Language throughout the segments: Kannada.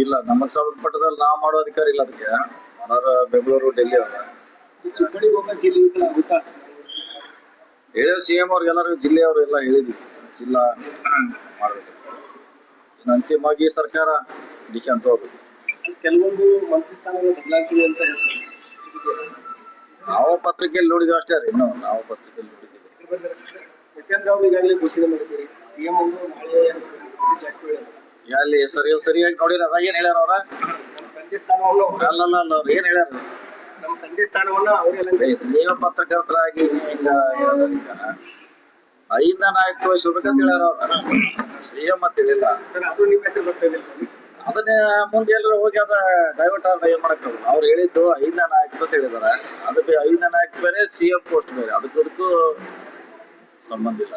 ಇಲ್ಲ ನಮಗ್ ಸಂಬಂಧಪಟ್ಟದಲ್ಲಿ ನಾವ್ ಮಾಡೋ ಅಧಿಕಾರ ಇಲ್ಲ ಅದಕ್ಕೆ. ಮಾಡೋರು ಬೆಂಗಳೂರು ಡೆಲ್ಲಿ ಅವರ. ಹೇಳಿದ್ರು ಜಿಲ್ಲೆ ಸಲ ಆಗುತ್ತಾ ಸಿ ಎಂ ಅವ್ರಿಗೆಲ್ಲರಿಗೂ ಜಿಲ್ಲೆಯವರು ಎಲ್ಲ ಹೇಳಿದ್ವಿ ಜಿಲ್ಲಾ ಮಾಡಬೇಕು. ಇನ್ನು ಅಂತಿಮವಾಗಿ ಸರ್ಕಾರ ಡಿಸಿಷನ್ ಹೋಗ್ಬೇಕು. ಕೆಲವೊಂದು ಮಂತ್ರಿ ಸ್ಥಾನಗಳು ಬದಲಾಗ್ತಿದೆ ಅಂತ ನಾವು ಪತ್ರಿಕೆಯಲ್ಲಿ ನೋಡಿದ್ವಿ ಅಷ್ಟೇ ರೀ ಇನ್ನು ನಾವು ಪತ್ರಿಕೆಯಲ್ಲಿ ನೋಡಿದ್ದೀವಿ ಯಾಕಂದ್ರೆ ಅವ್ರು ಈಗಾಗಲೇ ಘೋಷಣೆ ಮಾಡಿದ್ದೀರಿ. ಸಿಎಂ ಅವರು ನಾಳೆ ಜಾರಕಿಹೊಳಿ ಅವರು. ಅಲ್ಲಿ ಸರಿ, ಸರಿಯಾಗಿ ನೋಡಿರ ಏನ್ ಹೇಳ್ಯಾರ ಅವ್ರ? ನಮ್ಮ ತಂದೆ ಸ್ಥಾನವನ್ನು ಅಲ್ಲಲ್ಲ ಅಲ್ಲ ಅವ್ರು ಏನ್ ಹೇಳ್ಯಾರ? ನಮ್ಮ ತಂದೆ ಸ್ಥಾನವನ್ನ ಅವರೇ ನೀವು ಪತ್ರಕರ್ತರಾಗಿ ಈಗ. ಐದನ ನಾಯಕ ವಹಿಸ್ಬೇಕಂತ ಹೇಳ್ಯಾರ ಅವ್ರ. ಸಿಎಂ ಅಂತ ಅದು ನಿಮ್ಮ ಅದನ್ನ ಮುಂದೆ ಎಲ್ಲರೂ ಹೋಗಿ ಅದ ಡೈವರ್ಟ್ ಆದ್ರೆ ಏನ್ ಮಾಡಕ್. ಅವ್ರು ಹೇಳಿದ್ದು ಐದ ನಾಯಕ ಅಂತ ಹೇಳಿದಾರೆ. ಅದಕ್ಕೆ ಐದ ನಾಯಕ ಬೇರೆ ಸಿ ಎಂ ಪೋಸ್ಟ್ ಬೇರೆ. ಅದಕ್ಕೂ ಸಂಬಂಧ ಇಲ್ಲ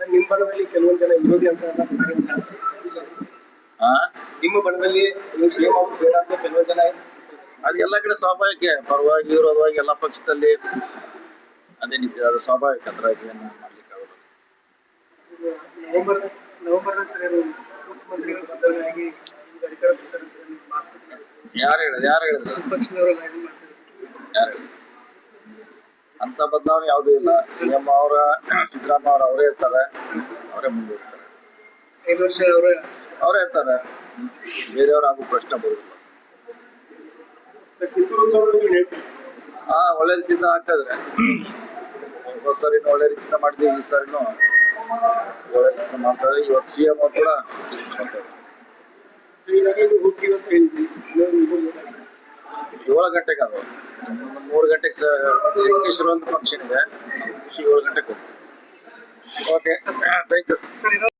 ನಿಮ್ಮ ಕೆಲವೊಂದು ಜನ ವಿರೋಧಿ ಅಂತ ನಿಮ್ಮ ಬಣದಲ್ಲಿ ನೀವು ಸಿಎಂ ಬೇಡ ಅಂತ ಕೆಲವೊಂದು ಜನ ಅದು ಎಲ್ಲ ಕಡೆ ಸ್ವಾಭಾವಿಕ ಪರವಾಗಿ ವಿರೋಧವಾಗಿ ಎಲ್ಲ ಪಕ್ಷದಲ್ಲಿ ಅದೇನಿದೆ ಅದು ಸ್ವಾಭಾವಿಕ ಅದ್ರಾಗ ಏನು ಮಾಡ್ಲಿಕ್ಕೆ ಆಗಲ್ಲ ನವೆಂಬರ್ ಯಾರು ಹೇಳಿದ್ರು ಯಾರು ಹೇಳಿದ್ರು ಯಾರು ಅಂತ ಬದಲಾವಣೆ ಯಾವುದೂ ಇಲ್ಲ. ಸಿಎಂ ಅವರ ಸಿದ್ದರಾಮಯ್ಯ ಅವ್ರು ಅವರೇ ಇರ್ತಾರೆ. ಅವರೇ ಮುಂದುವರಿಸ್ತಾರೆ. ಐದು ವರ್ಷ ಅವರು ಅವ್ರ ಇರ್ತಾರೆ ಬೇರೆಯವ್ರು ಆಗೋ ಪ್ರಶ್ನೆ ಬರುತ್ತೆ. ಹಾ ಒಳ್ಳೆ ರೀತಿಯಿಂದ ಆಗ್ತದ್ರೆ ಹೋದ ಸರಿನೂ ಒಳ್ಳೆ ರೀತಿಯಿಂದ ಮಾಡಿದ್ವಿ ಈ ಸರಿನೂ ಒಳ್ಳೆ ರೀತಿಯಿಂದ ಮಾಡ್ತಾರೆ. ಇವತ್ತು ಸಿ ಎಂ ಅವ್ರು ಕೂಡ. ಏಳು ಗಂಟೆಗೆ. ಅದು. ಮೂರು ಗಂಟೆಗೆ ಶಂಕೇಶ್ವರ ಒಂದು ಫಂಕ್ಷನ್ ಇದೆ. ಏಳು ಗಂಟೆಗೆ ಓಕೆ ಥ್ಯಾಂಕ್ ಯು